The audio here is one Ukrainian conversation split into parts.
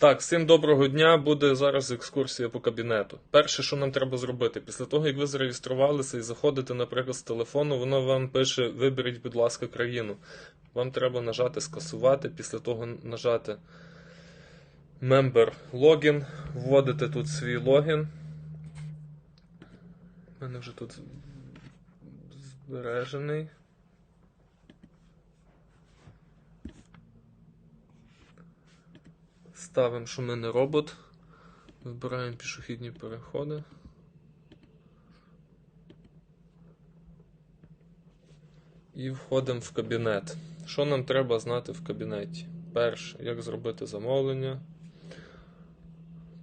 Так, всім доброго дня. Буде зараз екскурсія по кабінету. Перше, що нам треба зробити, після того, як ви зареєструвалися і заходите, наприклад, з телефону, воно вам пише: Виберіть, будь ласка, країну. Вам треба нажати скасувати, після того нажати Member Login, вводите тут свій логін. У мене вже тут збережений. Ставимо, що ми не робот. Вибираємо пішохідні переходи. І входимо в кабінет. Що нам треба знати в кабінеті? Перше, як зробити замовлення.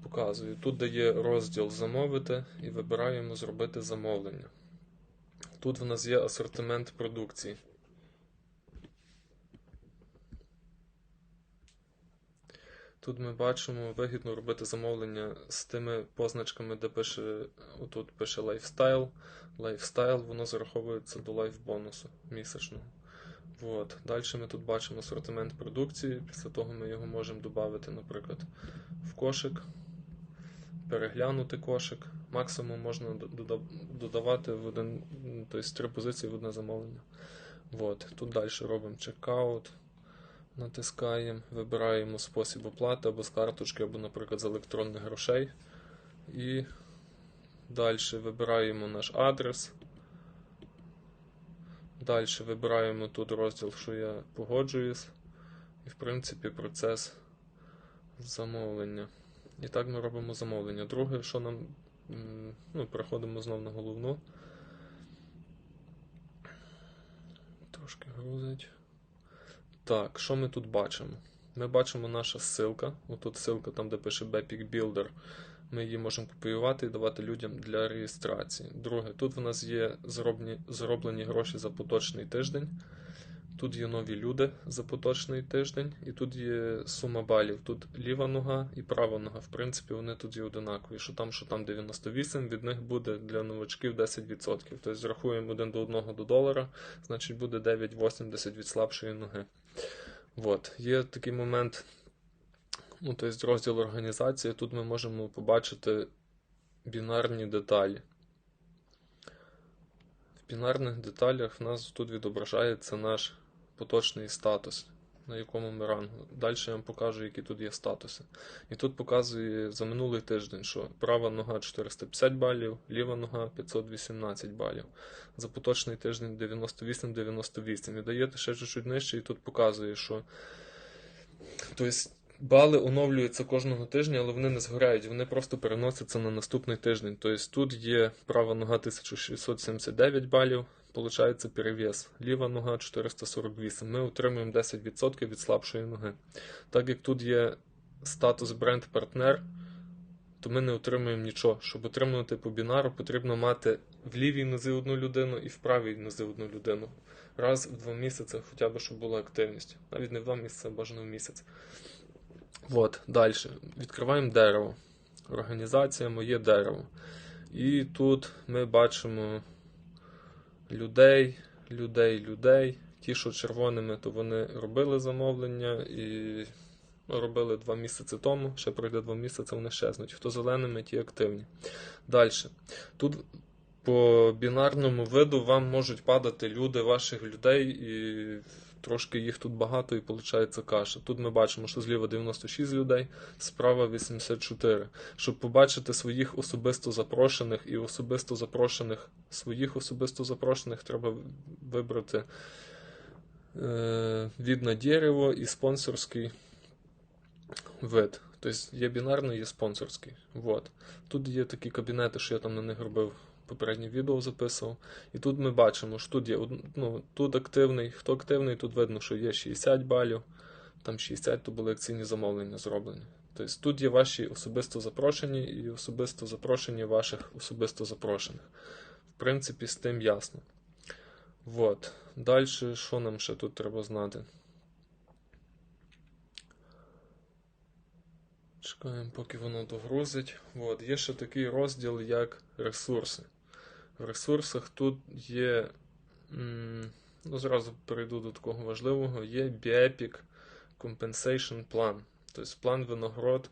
Показую. Тут де є розділ замовити і вибираємо зробити замовлення. Тут в нас є асортимент продукції. Тут ми бачимо вигідно робити замовлення з тими позначками, де пише, отут пише лайфстайл. Лайфстайл, воно зараховується до лайф бонусу місячного. От. Далі ми тут бачимо асортимент продукції. Після того ми його можемо додати, наприклад, в кошик, переглянути кошик. Максимум можна додавати в один, тобто три позиції в одне замовлення. От. Тут далі робимо чекаут. Натискаємо, вибираємо спосіб оплати або з карточки, або, наприклад, з електронних грошей. І далі вибираємо наш адрес. Далі вибираємо тут розділ, що я погоджуюсь. І, в принципі, процес замовлення. І так ми робимо замовлення. Друге, що нам. Ну, переходимо знову на головну. Трошки грузить. Так, що ми тут бачимо? Ми бачимо наша ссылка. Отут ссылка, там, де пише Bepic Builder. Ми її можемо копіювати і давати людям для реєстрації. Друге, тут в нас є зроблені, зроблені гроші за поточний тиждень. Тут є нові люди за поточний тиждень, і тут є сума балів. Тут ліва нога і права нога. В принципі, вони тут є одинакові. Що там, що там 98, від них буде для новачків 10%. Тобто зрахуємо один до одного до долара, значить буде 9,80 від слабшої ноги. От. Є такий момент, ну, тобто розділ організації. Тут ми можемо побачити бінарні деталі. В бінарних деталях в нас тут відображається наш поточний статус, на якому ми рангу. Далі я вам покажу, які тут є статуси. І тут показує за минулий тиждень, що права нога 450 балів, ліва нога 518 балів. За поточний тиждень 98-98. І даєте ще чуть-чуть нижче, і тут показує, що. Тобто бали оновлюються кожного тижня, але вони не згорають, вони просто переносяться на наступний тиждень. Тобто тут є права нога 1679 балів, получається перевес. Ліва нога 448. Ми отримуємо 10% від слабшої ноги. Так як тут є статус бренд-партнер, то ми не отримуємо нічого. Щоб отримувати по бінару, потрібно мати в лівій нозі одну людину і в правій нозі одну людину. Раз в два місяці, хоча б щоб була активність. Навіть не в два місяці, а бажано в місяць. От, далі. Відкриваємо дерево. Організація моє дерево. І тут ми бачимо людей, людей, людей. Ті, що червоними, то вони робили замовлення і ну, робили два місяці тому. Ще пройде два місяці, вони щезнуть. Хто зеленими, ті активні. Далі. Тут по бінарному виду вам можуть падати люди ваших людей, і трошки їх тут багато, і виходить каша. Тут ми бачимо, що зліва 96 людей, справа 84. Щоб побачити своїх особисто запрошених і особисто запрошених своїх особисто запрошених, треба вибрати е, від на дерево і спонсорський вид. Тобто є бінарний, є спонсорський. Вот. Тут є такі кабінети, що я там на них робив попереднє відео записував. І тут ми бачимо, що тут є ну, тут активний. Хто активний, тут видно, що є 60 балів, там 60 то були акційні замовлення зроблені. Тобто тут є ваші особисто запрошені і особисто запрошені ваших особисто запрошених. В принципі, з тим ясно. Вот. Далі, що нам ще тут треба знати? Чекаємо, поки воно догрузить. От. Є ще такий розділ, як ресурси. В ресурсах тут є. Ну, зразу перейду до такого важливого. Є BIEPIC Compensation Plan. Тобто план винагород